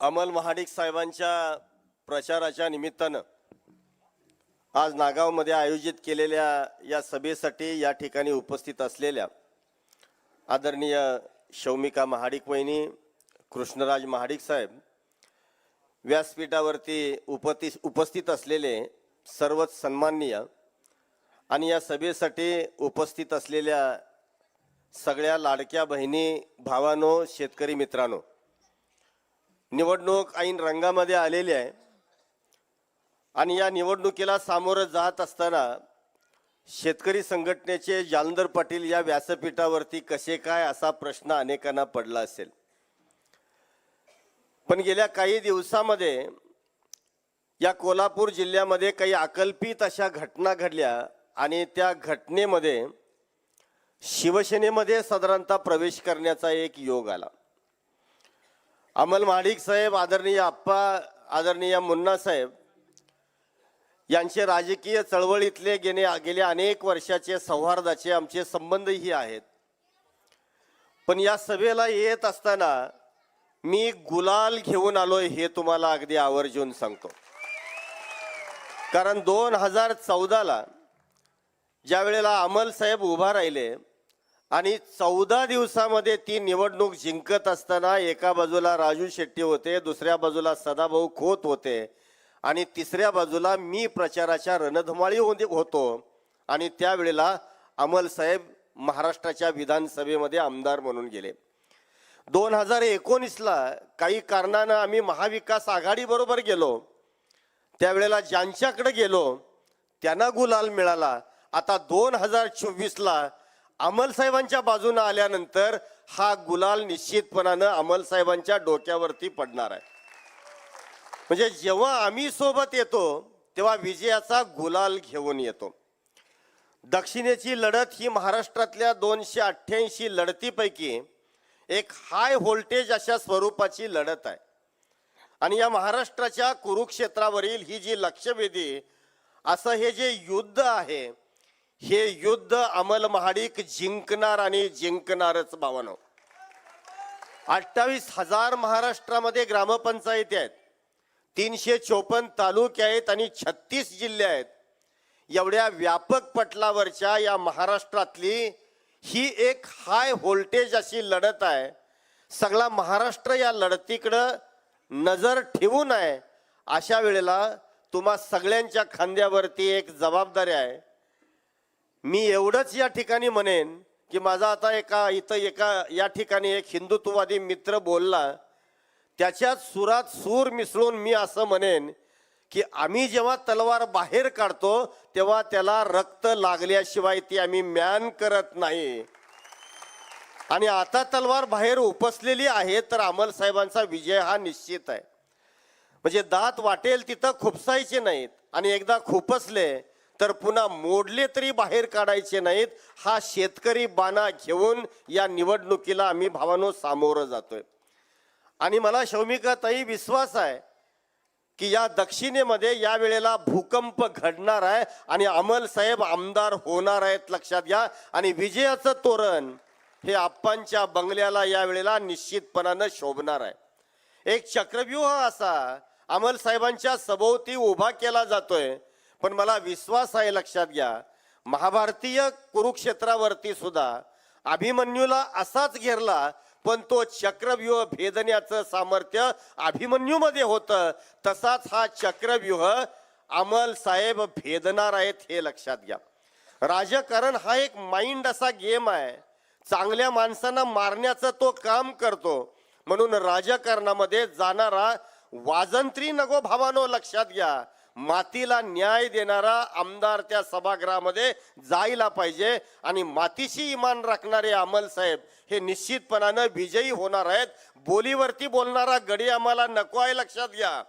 अमल महाडिक साहेबांच्या प्रचाराच्या निमित्तानं आज नागावमध्ये आयोजित केलेल्या या सभेसाठी या ठिकाणी उपस्थित असलेल्या आदरणीय शौमिका महाडिक वहिनी कृष्णराज महाडिक साहेब व्यासपीठावरती उपति उपस्थित असलेले सर्वच सन्माननीय आणि या सभेसाठी उपस्थित असलेल्या सगळ्या लाडक्या बहिणी भावानो शेतकरी मित्रांनो निवडणूक ऐन रंगामध्ये आलेली आहे. आणि या निवडणुकीला सामोरं जात असताना शेतकरी संघटनेचे जालंदर पाटील या व्यासपीठावरती कसे काय असा प्रश्न अनेकांना पडला असेल. पण गेल्या काही दिवसामध्ये या कोल्हापूर जिल्ह्यामध्ये काही अकल्पित अशा घटना घडल्या आणि त्या घटनेमध्ये शिवसेनेमध्ये साधारणतः प्रवेश करण्याचा एक योग आला. अमल महाडिक साहेब आदरणीय आप्पा आदरणीय मुन्ना साहेब यांचे राजकीय चळवळीतले गेले गेले अनेक वर्षाचे सौहार्दाचे आमचे संबंधही आहेत. पण या सभेला येत असताना मी गुलाल घेऊन आलोय हे तुम्हाला अगदी आवर्जून सांगतो. कारण दोन हजार चौदाला ज्या वेळेला अमल साहेब उभा राहिले आणि चौदा दिवसामध्ये ती निवडणूक जिंकत असताना एका बाजूला राजू शेट्टी होते दुसऱ्या बाजूला सदाभाऊ खोत होते आणि तिसऱ्या बाजूला मी प्रचाराच्या रणधुमाळी होते होतो. आणि त्यावेळेला अमल साहेब महाराष्ट्राच्या विधानसभेमध्ये आमदार म्हणून गेले. दोन हजार एकोणीसला काही कारणानं आम्ही महाविकास आघाडीबरोबर गेलो. त्यावेळेला ज्यांच्याकडे गेलो त्यांना गुलाल मिळाला. आता दोन हजार चोवीसला अमल साहेबांच्या बाजूने आल्यानंतर हा गुलाल निश्चितपणानं अमल साहेबांच्या डोक्यावरती पडणार आहे. म्हणजे जेव्हा आम्ही सोबत येतो तेव्हा विजयाचा गुलाल घेऊन येतो. दक्षिणेची लढत ही महाराष्ट्रातल्या दोनशे अठ्ठ्याऐंशी लढतीपैकी एक हाय व्होल्टेज अशा स्वरूपाची लढत आहे. आणि या महाराष्ट्राच्या कुरुक्षेत्रावरील ही जी लक्षवेधी असं हे जे युद्ध आहे हे युद्ध अमल महाडिक जिंकणार आणि जिंकणारच भावानो. अठ्ठावीस हजार महाराष्ट्रामध्ये ग्रामपंचायती आहेत. तीनशे चोपन्न तालुके आहेत आणि छत्तीस जिल्हे आहेत. एवढ्या व्यापक पटलावरच्या या महाराष्ट्रातली ही एक हाय व्होल्टेज अशी लढत आहे. सगळा महाराष्ट्र या लढतीकडं नजर ठेवून आहे. अशा वेळेला तुम्हा सगळ्यांच्या खांद्यावरती एक जबाबदारी आहे. मी एवढंच या ठिकाणी म्हणेन की माझा आता एका इथं एका या ठिकाणी एक हिंदुत्ववादी मित्र बोलला त्याच्यात सुरात सूर मिसळून मी असं म्हणेन की आम्ही जेव्हा तलवार बाहेर काढतो तेव्हा त्याला रक्त लागल्याशिवाय ती आम्ही म्यान करत नाही. आणि आता तलवार बाहेर उपसलेली आहे तर अमल साहेबांचा विजय हा निश्चित आहे. म्हणजे दात वाटेल तिथं खुपसायचे नाहीत आणि एकदा खुपसले तर पुन्हा मोडले तरी बाहेर काढायचे नाहीत. हा शेतकरी बाणा घेऊन या निवडणुकीला आम्ही भावानो सामोरं जातोय. आणि मला शौमिकाताई विश्वास आहे की या दक्षिणेमध्ये या वेळेला भूकंप घडणार आहे आणि अमल साहेब आमदार होणार आहेत लक्षात घ्या. आणि विजयाचं तोरण हे आप्पांच्या बंगल्याला या वेळेला निश्चितपणानं शोभणार आहे. एक चक्रव्यूह असा अमल साहेबांच्या सभोवती उभा केला जातोय. पण मला विश्वास आहे लक्षात घ्या. महाभारतीय कुरुक्षेत्रावरती सुद्धा अभिमन्यूला असाच घेरला पण तो चक्रव्यूह भेदण्याचं सामर्थ्य अभिमन्यूमध्ये होतं. तसाच हा चक्रव्यूह अमल साहेब भेदणार आहेत हे लक्षात घ्या. राजकारण हा एक माइंड असा गेम आहे. चांगल्या माणसांना मारण्याचं तो काम करतो. म्हणून राजकारणामध्ये जाणारा वाजंत्री नको भावानो लक्षात घ्या. मातीला न्याय देणारा आमदार त्या सभागृहामध्ये जायला पाहिजे आणि मातीशी इमान राखणारे अमल साहेब हे निश्चितपणानं विजयी होणार आहेत. बोलीवरती बोलणारा गडी आम्हाला नको आहे लक्षात घ्या.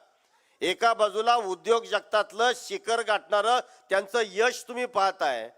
एका बाजूला उद्योग जगतातलं शिखर गाठणारं त्यांचं यश तुम्ही पाहताय.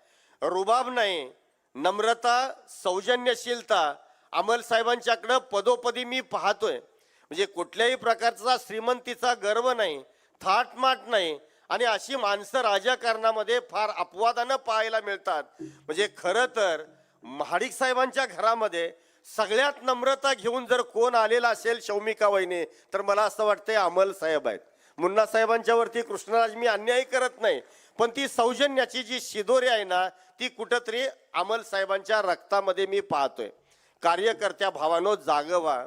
रुबाब नाही नम्रता सौजन्यशीलता अमल साहेबांच्याकडं पदोपदी मी पाहतोय. म्हणजे कुठल्याही प्रकारचा श्रीमंतीचा गर्व नाही. थाटमाट नाही. आणि अशी माणसं राजकारणामध्ये फार अपवादानं पाहायला मिळतात. म्हणजे खरं तर महाडिक साहेबांच्या घरामध्ये सगळ्यात नम्रता घेऊन जर कोण आलेला असेल शौमिका वहिने तर मला असं वाटतंय अमल साहेब आहेत. मुन्ना साहेबांच्या वरती कृष्णराज मी अन्याय करत नाही पण ती सौजन्याची जी शिदोरी आहे ना ती कुठंतरी अमल साहेबांच्या रक्तामध्ये मी पाहतोय. कार्यकर्त्या भावानो जागवा.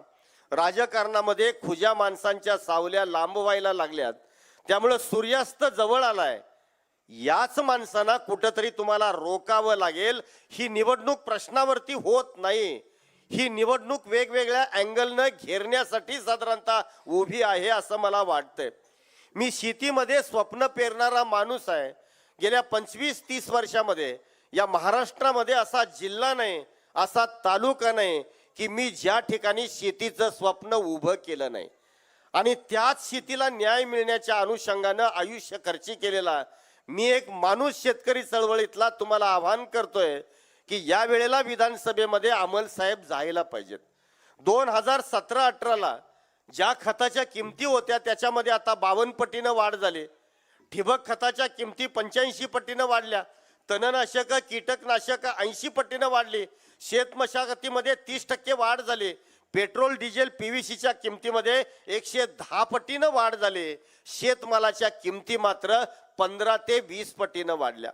राजकारणामध्ये खुज्या माणसांच्या सावल्या लांब व्हायला लागल्यात. त्यामुळं सूर्यास्त जवळ आलाय. याच माणसांना कुठंतरी तुम्हाला रोकावं लागेल. ही निवडणूक प्रश्नावरती होत नाही. ही निवडणूक वेगवेगळ्या अँगलनं घेरण्यासाठी साधारणतः उभी आहे असं मला वाटतंय. मी शेतीमध्ये स्वप्न पेरणारा माणूस आहे. गेल्या पंचवीस तीस वर्षामध्ये या महाराष्ट्रामध्ये असा जिल्हा नाही असा तालुका नाही की मी ज्या ठिकाणी शेतीचं स्वप्न उभं केलं नाही. आणि त्याच शेतीला न्याय मिळण्याच्या अनुषंगानं आयुष्य खर्ची केलेला मी एक माणूस शेतकरी चळवळीतला तुम्हाला आवाहन करतोय की या वेळेला विधानसभेमध्ये अमल साहेब जायला पाहिजेत. दोन हजार सतरा अठराला ज्या खताच्या किमती होत्या त्याच्यामध्ये आता बावन्न पटीनं वाढ झाली. ठिबक खताच्या किमती पंच्याऐंशी पटीनं वाढल्या. तणनाशक कीटकनाशक ऐंशी पटीनं वाढली. शेत मशागतीमध्ये तीस टक्के वाढ झाली. पेट्रोल डिझेल पी व्ही सीच्या किमतीमध्ये एकशे दहा पटीनं वाढ झाली. शेतमालाच्या किमती मात्र पंधरा ते वीस पटीनं वाढल्या.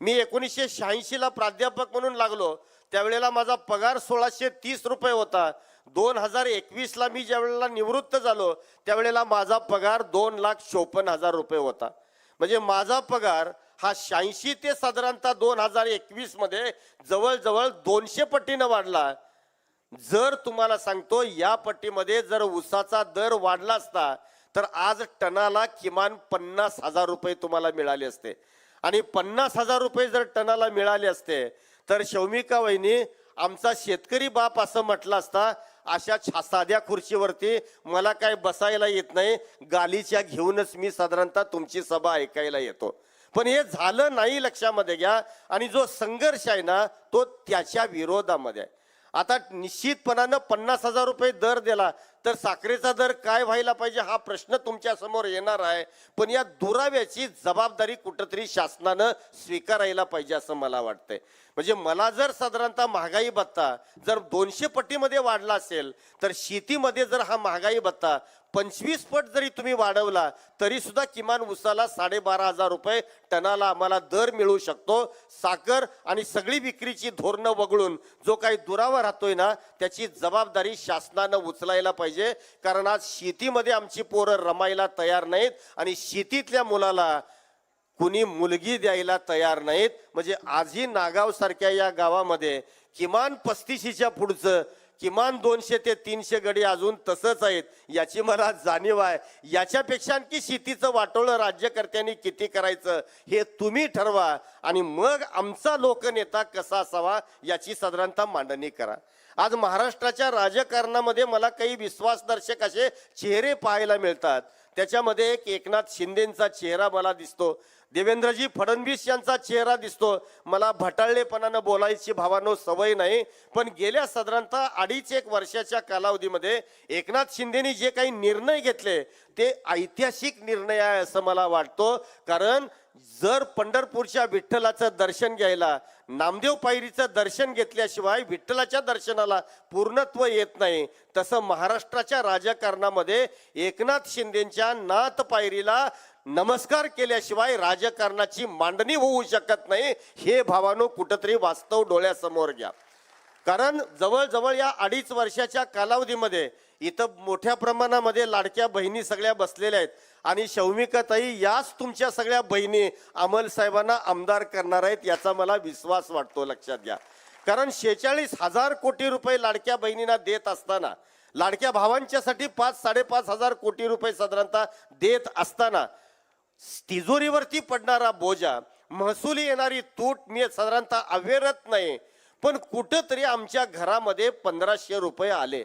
मी एकोणीसशे शहाऐंशीला प्राध्यापक म्हणून लागलो. त्यावेळेला माझा पगार सोळाशे तीस रुपये होता. दोन हजार एकवीसला मी ज्यावेळेला निवृत्त झालो त्यावेळेला माझा पगार दोन लाख चोपन्न हजार रुपये होता. म्हणजे माझा पगार हा शहाऐंशी ते साधारणतः दोन हजार एकवीसमध्ये जवळजवळ दोनशे पटीनं वाढला. जर तुम्हाला सांगतो या पट्टीमध्ये जर ऊसाचा दर वाढला असता तर आज टनाला किमान पन्नास हजार रुपये तुम्हाला मिळाले असते. आणि पन्नास हजार रुपये जर टनाला मिळाले असते तर शौमिका वहिनी आमचा शेतकरी बाप असं म्हटलं असता अशा छा साध्या खुर्चीवरती मला काय बसायला येत नाही गालीच्या घेऊनच मी साधारणतः तुमची सभा ऐकायला येतो. पण हे झालं नाही लक्षामध्ये घ्या आणि जो संघर्ष आहे ना तो त्याच्या विरोधामध्ये आहे. आता निश्चितपणानं पन्नास हजार रुपये दर दिला. तर साखरेचा दर काय व्हायला पाहिजे हा प्रश्न तुमच्यासमोर येणार आहे. पण या दुराव्याची जबाबदारी कुठंतरी शासनानं स्वीकारायला पाहिजे असं मला वाटतंय. म्हणजे मला जर साधारणतः महागाई भत्ता जर दोनशे पटीमध्ये वाढला असेल तर शेतीमध्ये जर हा महागाई भत्ता पंचवीस पट जरी तुम्ही वाढवला तरी सुद्धा किमान उसाला साडेबारा हजार रुपये टनाला आम्हाला दर मिळू शकतो. साखर आणि सगळी विक्रीची धोरणं वगळून जो काही दुरावा राहतोय ना त्याची जबाबदारी शासनानं उचलायला पाहिजे. कारण आज शेतीमध्ये आमची पोरं रमायला तयार नाहीत आणि शेतीतल्या मुलाला कुणी मुलगी द्यायला तयार नाहीत. म्हणजे आजही नागावसारख्या या गावामध्ये किमान पस्तीशीच्या पुढचं किमान दोनशे ते तीनशे गडी अजून तसंच आहेत. याची मला जाणीव आहे. याच्यापेक्षा आणखी शेतीचं वाटोळं राज्यकर्त्यांनी किती करायचं हे तुम्ही ठरवा. आणि मग आमचा लोकनेता कसा असावा याची साधारणतः मांडणी करा. आज महाराष्ट्राच्या राजकारणामध्ये मला काही विश्वासदर्शक असे चेहरे पाहायला मिळतात. त्याच्यामध्ये एक एकनाथ शिंदेंचा चेहरा मला दिसतो. देवेंद्रजी फडणवीस यांचा चेहरा दिसतो. मला भटाळलेपणानं बोलायची भावानो सवय नाही पण गेल्या साधारणतः अडीच एक वर्षाच्या कालावधीमध्ये एकनाथ शिंदेनी जे काही निर्णय घेतले ते ऐतिहासिक निर्णय आहे असं मला वाटतो. कारण जर पंढरपूरच्या विठ्ठलाचं दर्शन घ्यायला नामदेव पायरीचं दर्शन घेतल्याशिवाय विठ्ठलाच्या दर्शनाला पूर्णत्व येत नाही तसं महाराष्ट्राच्या राजकारणामध्ये एकनाथ शिंदेच्या नाथ पायरीला नमस्कार केल्याशिवाय राजकारणाची मांडणी होऊ शकत नाही. हे भावानो कुठंतरी वास्तव डोळ्यासमोर घ्या. कारण जवळजवळ या अडीच वर्षाच्या कालावधीमध्ये इथं मोठ्या प्रमाणामध्ये लाडक्या बहिणी सगळ्या बसलेल्या आहेत. आणि शौमिकाताई याच तुमच्या सगळ्या बहिणी अमल साहेबांना आमदार करणार आहेत याचा मला विश्वास वाटतो लक्षात घ्या. कारण शेहेचाळीस हजार कोटी रुपये लाडक्या बहिणींना देत असताना लाडक्या भावांच्यासाठी पाच साडेपाच हजार कोटी रुपये साधारणतः देत असताना तिजोरीवरती पडणारा बोजा महसुली येणारी तूट मी साधारणतः अवेरत नाही पण कुठंतरी आमच्या घरामध्ये पंधराशे रुपये आले.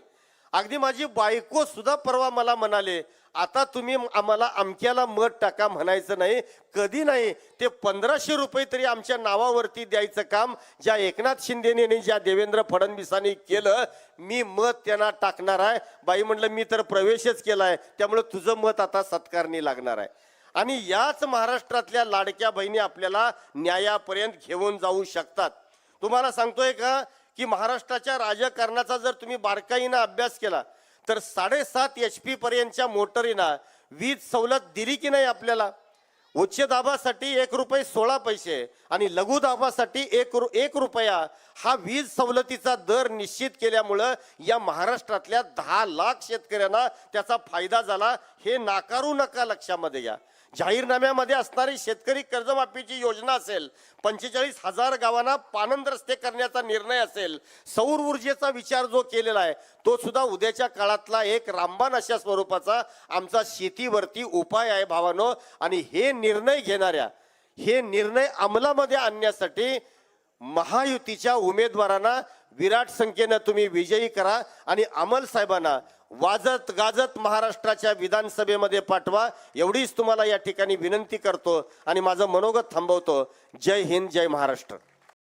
अगदी माझी बायको सुद्धा परवा मला म्हणाले आता तुम्ही आम्हाला अमक्याला मत टाका म्हणायचं नाही कधी नाही ते पंधराशे रुपये तरी आमच्या नावावरती द्यायचं काम ज्या एकनाथ शिंदेने आणि ज्या देवेंद्र फडणवीसांनी केलं मी मत त्यांना टाकणार आहे. बाई म्हणलं मी तर प्रवेशच केला आहे त्यामुळे तुझं मत आता सत्कारणी लागणार आहे. आणि याच महाराष्ट्रातल्या लाडक्या बहिणी आपल्याला न्यायापर्यंत घेऊन जाऊ शकतात. तुम्हाला सांगतोय का की महाराष्ट्राच्या राजकारणाचा जर तुम्ही बारकाईनं अभ्यास केला तर साडेसात एच पी पर्यंतच्या मोटरीना वीज सवलत दिली की नाही आपल्याला? उच्च दाबासाठी एक रुपये सोळा पैसे आणि लघु दाबासाठी एक रु एक रुपया हा वीज सवलतीचा दर निश्चित केल्यामुळं या महाराष्ट्रातल्या दहा लाख शेतकऱ्यांना त्याचा फायदा झाला. हे नाकारू नका लक्षामध्ये घ्या. जाहीरनाम्यामध्ये असणारी शेतकरी कर्जमाफीची योजना असेल पंचेचाळीस हजार गावांना पानंद रस्ते करण्याचा निर्णय असेल सौर ऊर्जेचा विचार जो केलेला आहे तो सुद्धा उद्याच्या काळातला एक रामबाण अशा स्वरूपाचा आमचा शेतीवरती उपाय आहे भावानो. आणि हे निर्णय घेणाऱ्या हे निर्णय अंमलामध्ये आणण्यासाठी महायुतीच्या उमेदवारांना विराट संख्येनं तुम्ही विजयी करा. आणि अमल साहेबांना वाजत गाजत महाराष्ट्राच्या विधानसभेमध्ये पाठवा. एवढीच तुम्हाला या ठिकाणी विनंती करतो आणि माझं मनोगत थांबवतो. जय हिंद जय महाराष्ट्र.